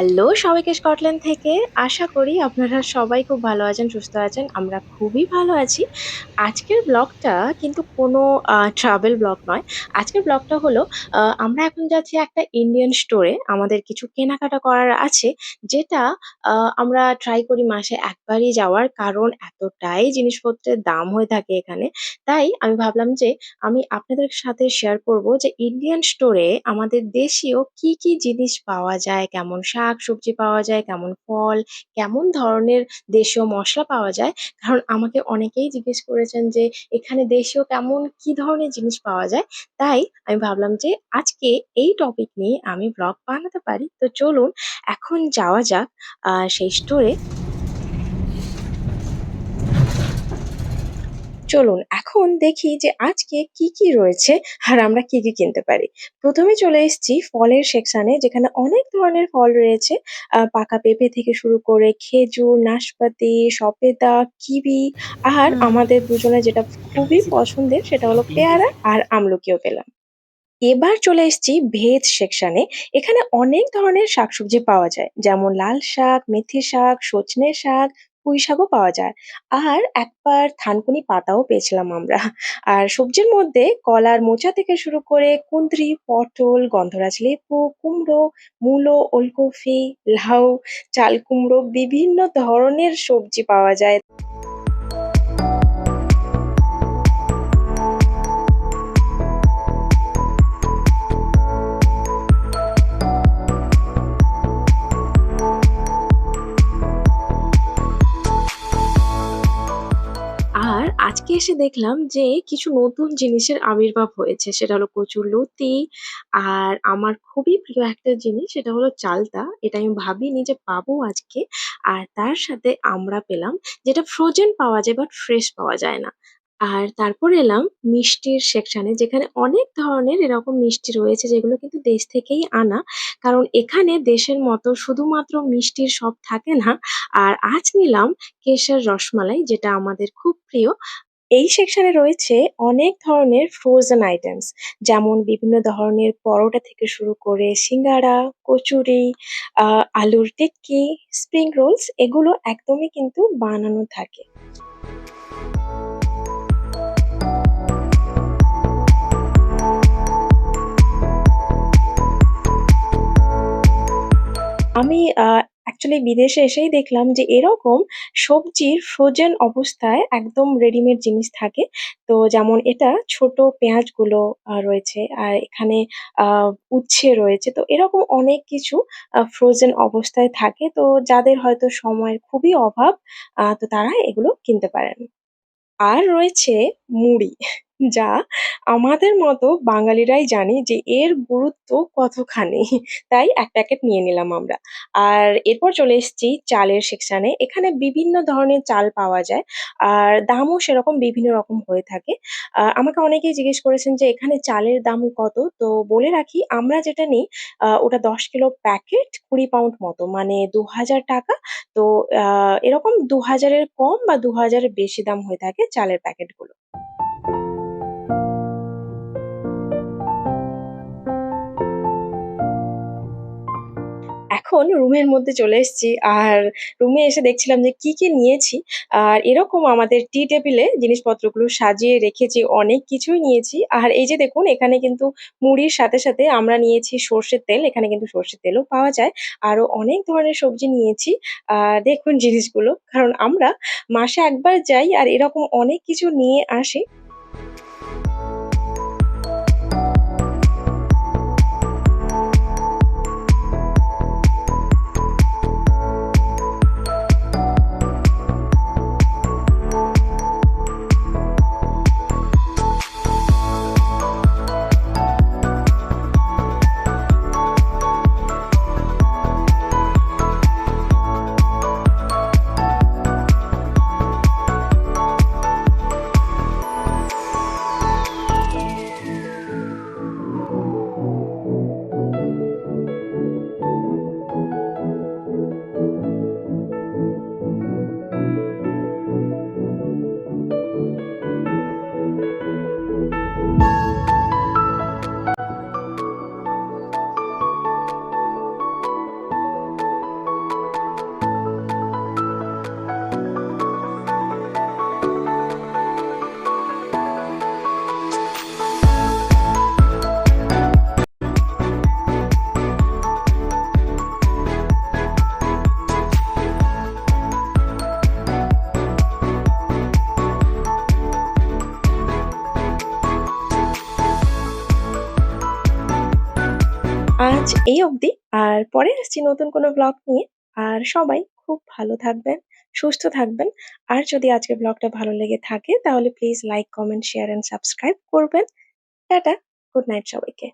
Hello, সবাইকে Scotland থেকে। আশা করি আপনারা সবাই খুব ভালো আছেন, সুস্থ আছেন। আমরা খুবই ভালো আছি। আজকের ব্লগটা কিন্তু কোনো ট্রাভেল ব্লগ নয়। আজকের ব্লগটা হলো আমরা এখন যাচ্ছি একটা ইন্ডিয়ান স্টোরে আমাদের কিছু কেনাকাটা করার আছে, যেটা আমরা ট্রাই করি মাসে একবারই যাওয়ার। কারণ এতটাই জিনিসপত্রের দাম হয়ে থাকে এখানে। তাই আমি ভাবলাম যে, আমি আপনাদের সাথে শেয়ার করব যে ইন্ডিয়ান স্টোরে আমাদের দেশীয় কি কি জিনিস পাওয়া যায়, কেমন শাক সবজি পাওয়া যায়, কেমন ফল, কেমন ধরনের দেশীয় মশলা পাওয়া যায়। কারণ আমাকে অনেকেই জিজ্ঞেস করেছেন যে, এখানে দেশীয় কেমন, কি ধরনের জিনিস পাওয়া যায়? তাই আমি ভাবলাম যে, আজকে এই টপিক নিয়ে আমি ব্লগ বানাতে পারি। তো চলুন, এখন যাওয়া যাক সেই স্টোরে চলুন এখন দেখি যে আজকে কি কি রয়েছে আর আমরা কি কি কিনতে পারি। প্রথমে চলে এসেছি ফলের সেকশনে যেখানে অনেক ধরনের ফল রয়েছে। আহ, পাকা পেঁপে থেকে শুরু করে খেজুর নাশপাতি সপেদা কিবি আর আমাদের দুজনের যেটা খুবই পছন্দের সেটা হলো পেয়ারা আর আমলকিও পেলাম। এবার চলে এসেছি ভেজ সেকশনে এখানে অনেক ধরনের শাকসবজি পাওয়া যায়। যেমন লাল শাক মেথি শাক সজনে শাক পুঁই শাকও পাওয়া যায়। আর এক পার থানকুনি পাতাও পেয়েছিলাম আমরা। আর সবজির মধ্যে কলার মোচা থেকে শুরু করে কুঁদরি, পটল, গন্ধরাজ লেপু কুমড়ো, মূলো, ওলকপি, লাউ, চাল কুমড়ো বিভিন্ন ধরনের সবজি পাওয়া যায়। আজকে এসে দেখলাম যে কিছু নতুন জিনিসের আবির্ভাব হয়েছে। সেটা হলো কচুরলতি আর আমার খুবই প্রিয় একটা জিনিস, সেটা হলো চালতা। এটা আমি ভাবিনি যে পাবো আজকে। আর তার সাথে আমরা পেলাম যেটা ফ্রোজেন পাওয়া যায় বাট ফ্রেশ পাওয়া যায় না। আর তারপর এলাম মিষ্টির সেকশনে যেখানে অনেক ধরনের এরকম মিষ্টি রয়েছে, যেগুলো কিন্তু দেশ থেকেই আনা। কারণ এখানে দেশের মতো শুধুমাত্র মিষ্টির সব থাকে না। আর আজ নিলাম কেশর রসমালাই, যেটা আমাদের খুব প্রিয়। এই সেকশনে রয়েছে অনেক ধরনের ফ্রোজেন আইটেমস যেমন বিভিন্ন ধরনের পরোটা থেকে শুরু করে সিঙ্গারা কচুরি আহ, আলুর টিক্কি স্প্রিং রোলস এগুলো একদমই কিন্তু বানানো থাকে। আমি অ্যাকচুয়ালি বিদেশে এসেই দেখলাম যে এরকম সবজির ফ্রোজেন অবস্থায় একদম রেডিমেড জিনিস থাকে। তো যেমন এটা ছোট পেঁয়াজগুলো আহ, রয়েছে আর এখানে আহ, উচ্ছে রয়েছে। তো এরকম অনেক কিছু ফ্রোজেন অবস্থায় থাকে। তো যাদের হয়তো সময়ের খুবই অভাব আহ, তো তারা এগুলো কিনতে পারেন। আর রয়েছে মুড়ি। যা আমাদের মতো বাঙালিরাই জানি যে এর গুরুত্ব কতখানি। তাই এক প্যাকেট নিয়ে নিলাম আমরা। আর এরপর চলে এসেছি চালের সেকশানে। এখানে বিভিন্ন ধরনের চাল পাওয়া যায় আর দামও সেরকম বিভিন্ন রকম হয়ে থাকে। আমাকে অনেকেই জিজ্ঞেস করেছেন যে এখানে চালের দাম কত? তো বলে রাখি, আমরা যেটা নিই ওটা দশ কিলো প্যাকেট কুড়ি পাউন্ড মতো মানে দু হাজার টাকা। তো এরকম দু হাজারের কম বা দু হাজারের বেশি দাম হয়ে থাকে চালের প্যাকেটগুলো। এখন রুমের মধ্যে চলে এসেছি আর রুমে এসে দেখছিলাম যে কি কি নিয়েছি। আর এরকম আমাদের টি টেবিলে জিনিসপত্রগুলো সাজিয়ে রেখেছি, অনেক কিছুই নিয়েছি। আর এই যে দেখুন, এখানে কিন্তু মুড়ির সাথে সাথে আমরা নিয়েছি সর্ষের তেল, এখানে কিন্তু সর্ষের তেলও পাওয়া যায়। আরও অনেক ধরনের সবজি নিয়েছি আর দেখুন জিনিসগুলো। কারণ আমরা মাসে একবার যাই আর এরকম অনেক কিছু নিয়ে আসি। আজ এই অবধি। আর পরে আসছি নতুন কোনো ব্লগ নিয়ে। আর সবাই খুব ভালো থাকবেন, সুস্থ থাকবেন। আর যদি আজকে ব্লগটা ভালো লেগে থাকে তাহলে please like, comment, share and subscribe করবেন। টাটা, গুড নাইট সবাইকে।